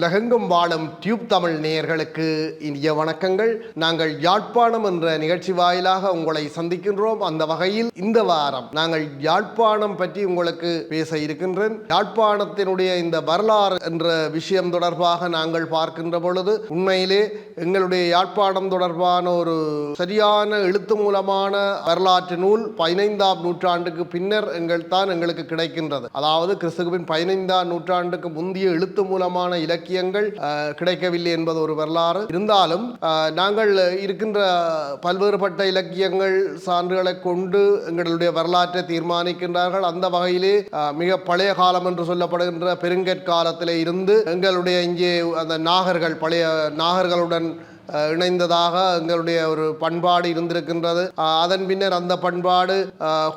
உலகெங்கும் வாழும் டியூப் தமிழ் நேயர்களுக்கு இனிய வணக்கங்கள். நாங்கள் யாழ்ப்பாணம் என்ற நிகழ்ச்சி வாயிலாக உங்களை சந்திக்கின்றோம். அந்த வகையில் இந்த வாரம் நாங்கள் யாழ்ப்பாணம் பற்றி உங்களுக்கு பேச இருக்கின்றேன். யாழ்ப்பாணத்தினுடைய இந்த வரலாறு என்ற விஷயம் தொடர்பாக நாங்கள் பார்க்கின்ற பொழுது உண்மையிலே எங்களுடைய யாழ்ப்பாணம் தொடர்பான ஒரு சரியான எழுத்து மூலமான வரலாற்று நூல் பதினைந்தாம் நூற்றாண்டுக்கு பின்னர் எங்கள் தான் எங்களுக்கு கிடைக்கின்றது. அதாவது கிறிஸ்துவின் பதினைந்தாம் நூற்றாண்டுக்கு முந்தைய எழுத்து மூலமான இலக்கியங்கள் கிடைக்கவில்லை என்பது ஒரு வரலாறு. இருந்தாலும் நாங்கள் இருக்கின்ற பல்வேறுபட்ட இலக்கியங்கள் சான்றுகளை கொண்டு எங்களுடைய வரலாற்றை தீர்மானிக்கின்றார்கள். அந்த வகையிலே மிக பழைய காலம் என்று சொல்லப்படுகின்ற பெருங்கற்காலத்திலே இருந்து எங்களுடைய இங்கே அந்த நாகர்கள் பழைய நாகர்களுடன் இணைந்ததாக எங்களுடைய ஒரு பண்பாடு இருந்திருக்கின்றது. அதன் பின்னர் அந்த பண்பாடு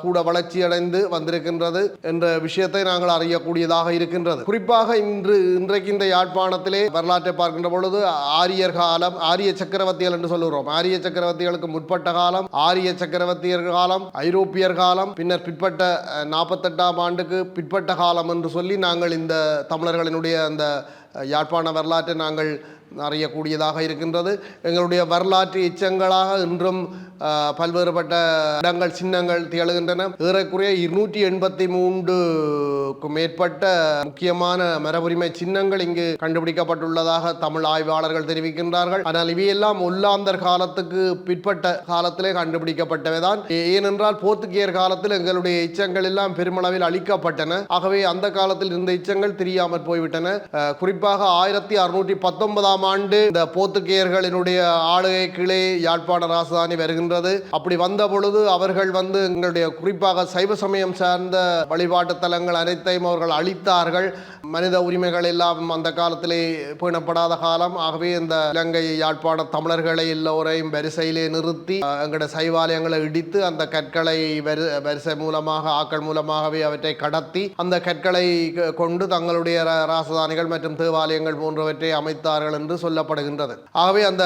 கூட வளர்ச்சி அடைந்து வந்திருக்கின்றது என்ற விஷயத்தை நாங்கள் அறியக்கூடியதாக இருக்கின்றது. குறிப்பாக இன்று இன்றைக்கு இந்த யாழ்ப்பாணத்திலே வரலாற்றை பார்க்கின்ற பொழுது ஆரியர் காலம் ஆரிய சக்கரவர்த்திகள் என்று சொல்லுகிறோம். ஆரிய சக்கரவர்த்திகளுக்கு முற்பட்ட காலம் ஆரிய சக்கரவர்த்தியர் காலம் ஐரோப்பியர் காலம் பின்னர் பிற்பட்ட நாற்பத்தெட்டாம் ஆண்டுக்கு பிற்பட்ட காலம் என்று சொல்லி நாங்கள் இந்த தமிழர்களினுடைய அந்த யாழ்ப்பாண வரலாற்றை நாங்கள் அறியக்கூடியதாக இருக்கின்றது. எங்களுடைய வரலாற்று எச்சங்களாக இன்றும் பல்வேறுபட்ட இடங்கள் சின்னங்கள் திகழ்கின்றன. ஏறக்குறைய இருநூற்றி எண்பத்தி மூன்றுக்கும் மேற்பட்ட முக்கியமான மரபுரிமை சின்னங்கள் இங்கு கண்டுபிடிக்கப்பட்டுள்ளதாக தமிழ் ஆய்வாளர்கள் தெரிவிக்கின்றார்கள். ஆனால் இவையெல்லாம் ஒல்லாந்தர் காலத்துக்கு பிற்பட்ட காலத்திலே கண்டுபிடிக்கப்பட்டவைதான். ஏனென்றால் போர்த்துகேயர் காலத்தில் எங்களுடைய எச்சங்கள் எல்லாம் பெருமளவில் அழிக்கப்பட்டன. ஆகவே அந்த காலத்தில் இருந்த எச்சங்கள் தெரியாமல் போய்விட்டன. குறிப்பாக ஆயிரத்தி அறுநூற்றி பத்தொன்பதாம் ஆண்டு இந்த போர்த்துகேயர்களினுடைய ஆளுகை கீழே யாழ்ப்பாண ராசதானி வருகின்றது. அப்படி வந்த பொழுது அவர்கள் வந்து எங்களுடைய குறிப்பாக சைவ சமயம் சார்ந்த வழிபாட்டு தலங்கள் அனைத்தையும் அவர்கள் அழித்தார்கள் மனித உரிமைகள் எல்லாம் அந்த காலத்திலே பேணப்படாத காலம். ஆகவே இந்த இலங்கை யாழ்ப்பாண தமிழர்களை எல்லோரையும் வரிசையிலே நிறுத்தி எங்களுடைய சைவாலயங்களை இடித்து அந்த கற்களை வரி வரிசை மூலமாக ஆக்கள் மூலமாகவே அவற்றை கடத்தி அந்த கற்களை கொண்டு தங்களுடைய ராசதானிகள் மற்றும் தேவாலயங்கள் போன்றவற்றை அமைத்தார்கள் என்று என்று சொல்லப்படுகின்றது. ஆகவே அந்த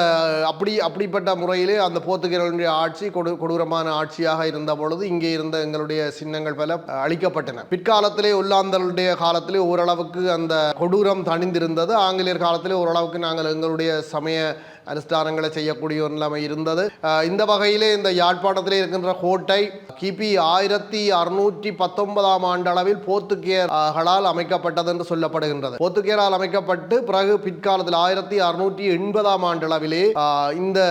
அப்படி அப்படிப்பட்ட முறையிலே அந்த போர்த்துகீரர்களுடைய ஆட்சி கொடு கொடூரமான ஆட்சியாக இருந்த பொழுது இங்கே இருந்த எங்களுடைய சின்னங்கள் பல அழிக்கப்பட்டன. பிற்காலத்திலே உள்ளாந்தர்களுடைய காலத்திலே ஓரளவுக்கு அந்த கொடூரம் தணிந்திருந்தது. ஆங்கிலேயர் காலத்திலே ஓரளவுக்கு நாங்கள் எங்களுடைய சமய அனுஷ்டானங்களை செய்யக்கூடிய ஒரு நிலைமை இருந்தது இந்த வகையிலே இந்த யாழ்ப்பாணத்திலே இருக்கின்ற கோட்டை கிபி ஆயிரத்தி அறுநூற்றி பத்தொன்பதாம் ஆண்டு அளவில் போர்த்துகேயர்களால் அமைக்கப்பட்டது என்று சொல்லப்படுகின்றது போர்த்துகேயரால் அமைக்கப்பட்டு பிறகு பிற்காலத்தில் ஆயிரத்தி அறுநூற்றி எண்பதாம் ஆண்டு அளவிலே இந்த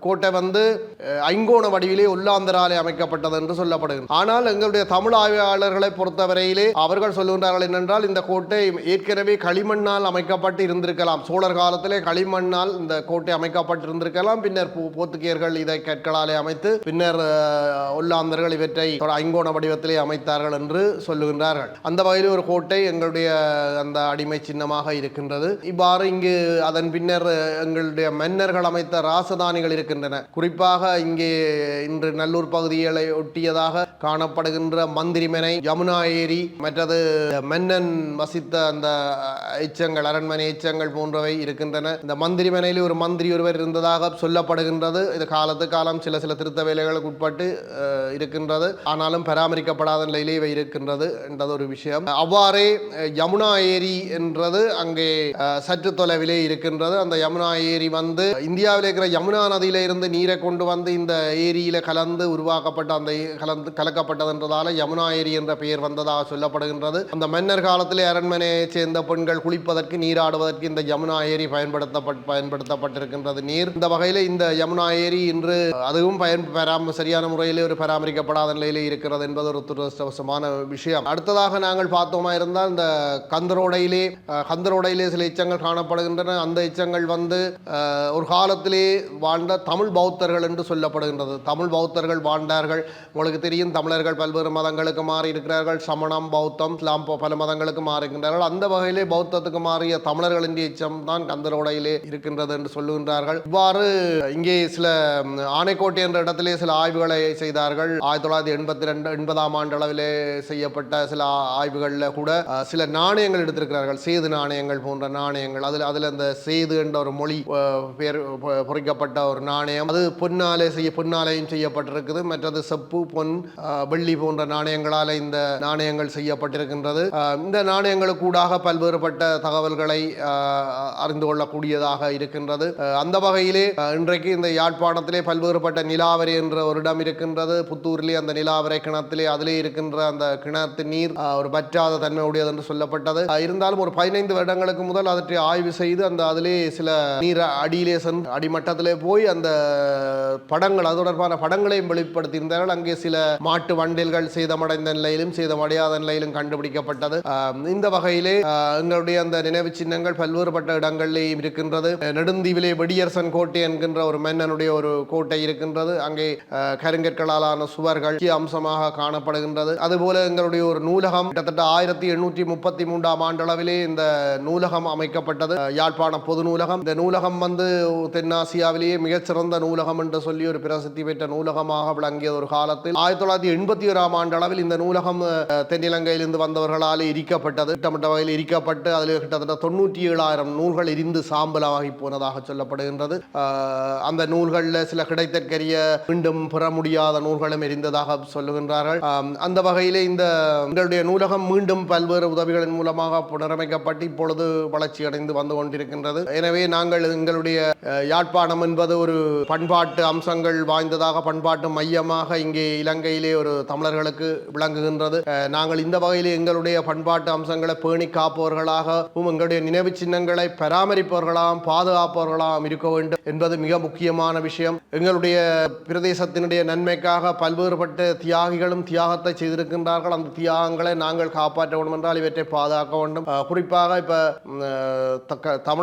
கோட்டை வந்து ஐங்கோண வடிவிலே உள்ளாந்தராலே அமைக்கப்பட்டது என்று சொல்லப்படுகிறது. ஆனால் எங்களுடைய தமிழ் ஆய்வாளர்களை பொறுத்தவரையிலே அவர்கள் சொல்லுகின்றார்கள் என்னென்றால் இந்த கோட்டை ஏற்கனவே களிமண்ணால் அமைக்கப்பட்டு இருந்திருக்கலாம். சோழர் காலத்திலே களிமண்ணால் இந்த கோட்டை அமைக்கப்பட்டு இருந்திருக்கலாம் பின்னர் போ- போர்த்துகேயர்கள் இதை கற்களாலே அமைத்து பின்னர் உள்ளாந்தர்கள் இவற்றை ஐங்கோண வடிவத்திலே அமைத்தார்கள் என்று சொல்லுகின்றார்கள். அந்த வகையில் ஒரு கோட்டை எங்களுடைய அந்த அடிமை சின்னமாக இருக்கின்றது. இவ்வாறு இங்கு அதன் பின்னர் எங்களுடைய மன்னர்கள் அமைத்த ராசதானிகள் இருக்கின்றன. குறிப்பாக இங்கே இன்று நல்லூர் பகுதிகளை ஒட்டியதாக காணப்படுகின்ற மந்திரிமனை யமுனா ஏரி மற்றது மன்னன் வசித்த அந்த எச்சங்கள் அரண்மனை எச்சங்கள் போன்றவை இருக்கின்றன. இந்த மந்திரிமனையில் ஒரு மந்திரி ஒருவர் இருந்ததாக சொல்லப்படுகின்றது. இது காலத்து காலம் சில சில திருத்த வேலைகளுக்கு உட்பட்டு இருக்கின்றது. ஆனாலும் பராமரிக்கப்படாத நிலையிலே இவை இருக்கின்றது என்றது ஒரு விஷயம். அவ்வாறே யமுனா ஏரி என்றது அங்கே சற்று தொலைவிலே இருக்கின்றது. அந்த யமுனா ஏரி வந்து இந்தியாவில் இருக்கிற யமுனா நதியில் இருந்து நீரை கொண்டு வந்து இந்த ஏரியில் கலந்து உருவாக்கப்பட்ட அந்த கலந்து கலக்கப்பட்டது என்றதால யமுனா ஏரி என்ற பெயர் வந்ததாக சொல்லப்படுகின்றது. அந்த மன்னர் காலத்தில் அரண்மனையை சேர்ந்த பெண்கள் குளிப்பதற்கு நீராடுவதற்கு இந்த யமுனா ஏரி பயன்படுத்தப்பட் பயன்படுத்தப்பட்டிருக்கின்றது. நீர் இந்த வகையில் இந்த யமுனா ஏரி இன்று அதுவும் பயன் பராம சரியான முறையிலே ஒரு பராமரிக்கப்படாத நிலையிலே இருக்கிறது என்பது ஒரு துரதிருஷ்டவசமான விஷயம். அடுத்ததாக நாங்கள் பார்த்தோமா இருந்தால் இந்த கந்தரோடையிலே கந்தரோடையிலே சில எச்சங்கள் காணப்படுகின்றன. அந்த எச்சங்கள் வந்து ஒரு காலத்திலே வாழ்ந்த தமிழ் பௌத்தர்கள் என்று சொல்லப்படுகின்றது. தமிழ் பௌத்தர்கள் வாழ்ந்தார்கள். உங்களுக்கு தெரியும் தமிழர்கள் பல்வேறு மதங்களுக்கு மாறி இருக்கிறார்கள் சமணம் பௌத்தம் இஸ்லாம் போ- பல மதங்களுக்கு மாறுகின்றார்கள். அந்த வகையிலே பௌத்தத்துக்கு மாறிய தமிழர்களின் எச்சம் தான் கந்தரோடையிலே இருக்கின்றது என்று சொல்லுகின்றார்கள். இவ்வாறு இங்கே சில ஆனைக்கோட்டை என்ற இடத்திலே சில ஆய்வுகளை செய்தார்கள். ஆயிரத்தி தொள்ளாயிரத்தி எண்பத்தி ரெண்டு எண்பதாம் ஆண்டு அளவிலே செய்யப்பட்ட சில ஆய்வுகளில் கூட சில நாணயங்கள் எடுத்திருக்கிறார்கள். சேது நாணயங்கள் போன்ற நாணயங்கள். அதில் அதில் அந்த சேது என்ற ஒரு மொழி பெயர் பொ- பொறிக்கப்பட்ட ஒரு நாணயம் நாணயம். அது பொன்னாலே செய்ய பொன்னாலையும் செய்யப்பட்டிருக்குது. மற்றது செப்பு பொன் வெள்ளி போன்ற நாணயங்களால் இந்த நாணயங்கள் செய்யப்பட்டிருக்கின்றது. இந்த இந்த நாணயங்களுக்கூடாக பல்வேறுபட்ட தகவல்களை அறிந்து கொள்ளக்கூடியதாக இருக்கின்றது. அந்த வகையிலே இன்றைக்கு இந்த யாழ்ப்பாணத்திலே பல்வேறுபட்ட நிலாவரி என்ற ஒரு இடம் இருக்கின்றது. புத்தூரிலே அந்த நிலாவரை கிணத்திலே அதிலே இருக்கின்ற அந்த கிணத்து நீர் ஒரு பற்றாத தன்மையுடையது என்று சொல்லப்பட்டது. இருந்தாலும் ஒரு பதினைந்து வருடங்களுக்கு முதல் அதற்றை ஆய்வு செய்து அந்த அதிலே சில நீர் அடியிலே சென்று அடிமட்டத்திலே போய் அந்த படங்கள் அது தொடர்பான படங்களையும் வெளிப்படுத்தியிருந்தார்கள் அங்கே சில மாட்டு வண்டில்கள் சேதமடைந்த நிலையிலும் சேதமடையாத நிலையிலும் கண்டுபிடிக்கப்பட்டது. இந்த வகையிலே எங்களுடைய அந்த நினைவு சின்னங்கள் பல்வேறுபட்ட இடங்களிலேயும் இருக்கின்றது. நெடுந்தீவிலே வெடியரசன் கோட்டை என்கின்ற ஒரு மன்னனுடைய ஒரு கோட்டை இருக்கின்றது. அங்கே கருங்கற்களாலான சுவர்கள் அம்சமாக காணப்படுகின்றது. அதுபோல எங்களுடைய ஒரு நூலகம் கிட்டத்தட்ட ஆயிரத்தி எண்ணூற்றி முப்பத்தி மூன்றாம் ஆண்டளவிலே இந்த நூலகம் அமைக்கப்பட்டது. யாழ்ப்பாண யாழ்ப்பாணம் பொது நூலகம். இந்த நூலகம் வந்து தென்னாசியாவிலேயே மிகச்சிறந்த நூலகம் என்று சொல்லி ஒரு பிரசித்தி பெற்ற நூலகமாக விளங்கிய ஒரு காலத்தில் ஆயிரத்தி தொள்ளாயிரத்தி எண்பத்தி ஓராம் ஆண்டு அளவில் இந்த நூலகம் தென்னிலங்கையிலிருந்து வந்தவர்களால் எரிக்கப்பட்டது. திட்டமிட்ட வகையில் எரிக்கப்பட்டு அதில் கிட்டத்தட்ட தொண்ணூற்றி ஏழாயிரம் நூல்கள் எரிந்து சாம்பலாகி போனதாக சொல்லப்படுகின்றது. அந்த நூல்களில் சில கிடைத்தற்கரிய மீண்டும் பெற முடியாத நூல்களும் எரிந்ததாக சொல்லுகின்றார்கள். அந்த வகையிலே இந்த எங்களுடைய நூலகம் மீண்டும் பல்வேறு உதவிகளின் மூலமாக புனரமைக்கப்பட்டு இப்பொழுது வளர்ச்சி அடைந்து வந்து கொண்டிருக்கின்றது. எனவே நாங்கள் எங்களுடைய யாழ்ப்பாணம் என்பது ஒரு பண்பாட்டு அம்சங்கள் வாய்ந்ததாக பண்பாட்டு மையமாக இங்கே இலங்கையிலே ஒரு தமிழர்களுக்கு விளங்குகின்றது. நாங்கள் இந்த வகையிலே எங்களுடைய பண்பாட்டு அம்சங்களை பேணி காப்பவர்களாகவும் எங்களுடைய நினைவு சின்னங்களை பராமரிப்பவர்களாகவும் பாதுகாப்பவர்களாகவும் இருக்க வேண்டும் என்பது மிக முக்கியமான விஷயம். எங்களுடைய பிரதேசத்தினுடைய நன்மைக்காக பல்வேறுபட்ட தியாகிகளும் தியாகத்தை செய்திருக்கின்றார்கள். அந்த தியாகங்களை நாங்கள் காப்பாற்ற வேண்டும் என்றால் இவற்றை பாதுகாக்க வேண்டும். குறிப்பாக இப்போ ம், தக்க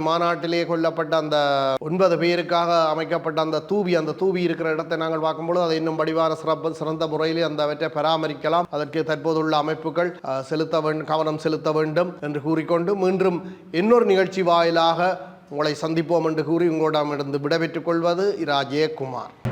மாநாட்டிலே கொல்லப்பட்ட அந்த ஒன்பது பேருக்காக அமைக்கப்பட்ட அந்த தூவி அந்த தூவி இருக்கிற இடத்தை நாங்கள் பார்க்கும்பொழுது அதை இன்னும் வடிவான சிறப்பு சிறந்த முறையில் அந்த அவற்றை பராமரிக்கலாம். அதற்கு தற்போதுள்ள அமைப்புகள் அஹ், செலுத்த வேண்டும் கவனம் செலுத்த வேண்டும் என்று கூறிக்கொண்டு மீண்டும் இன்னொரு நிகழ்ச்சி வாயிலாக உங்களை சந்திப்போம் என்று கூறி உங்களிடமிருந்து விடைபெற்றுக் கொள்வது இரா. ஜெயக்குமார்.